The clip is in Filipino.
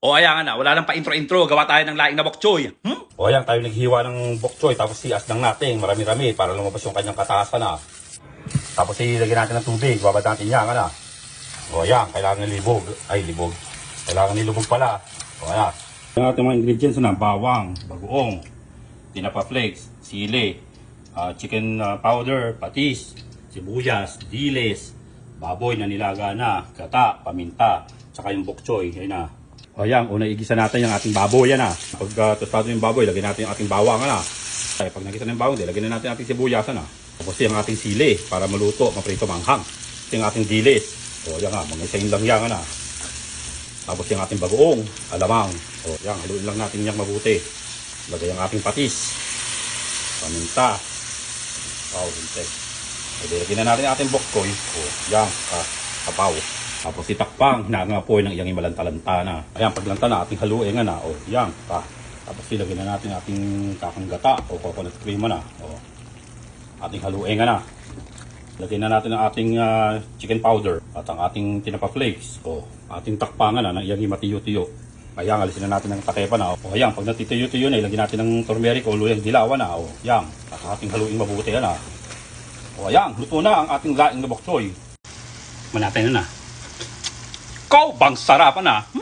O ayan na, wala lang pa intro-intro, gawa tayo ng laing na bokchoy. Hmm? O ayan, tayo naghiwa ng bok choy, tapos sias lang natin, marami-rami, para lumabas yung kanyang kataasan na. Tapos ilagyan natin ng tubig, babad natin yan, ano. O ayan, kailangan libog. Ay, libog. Kailangan nilubog pala. O ayan. Ang ating mga ingredients na, bawang, bagoong, tinapa flakes, sili, ah, chicken ah, powder, patis, sibuyas, dilis, baboy na nilaga na, gata, paminta, tsaka yung bok choy. Ayun na. O yan, una igisa natin yung ating baboy yan ah. Pag uh, tostado yung baboy, lagyan natin yung ating bawang na. Ay, pag nakita na yung bawang, di, lagyan na natin ating sibuyas na. Tapos yung ating sili para maluto, maprito manghang. Ito yung ating dilis. O yan nga, mga isayin lang yan na. Tapos yung ating bagoong, alamang. O yan, haluin lang natin yung mabuti. Lagay yung ating patis. Paminta. Hinte. Pwede lagyan na natin ating bokkoy. O yan, ka, kapaw. Tapos itakpang, hinangapoy ng iyang imalanta-lanta na. Ayan, paglanta na, ating haluin nga na. O, yan, pa. Tapos ilagyan na natin ating kakanggata o coconut cream na. O, ating haluin nga na. Lagyan na natin ang ating ah, chicken powder at ang ating tinapa flakes. O, ating takpangan na ng iyang matiyo-tiyo. Ayan, alisin na natin ng takepa na. O, ayan, pag natitiyo-tiyo na, ilagyan natin ng turmeric o luyang dilawan na. O, ayan, at ating haluin mabuti na. O, ayan, luto na ang ating laing na bok choy. Manatay na na. Kau bang sarapan na? Hmm?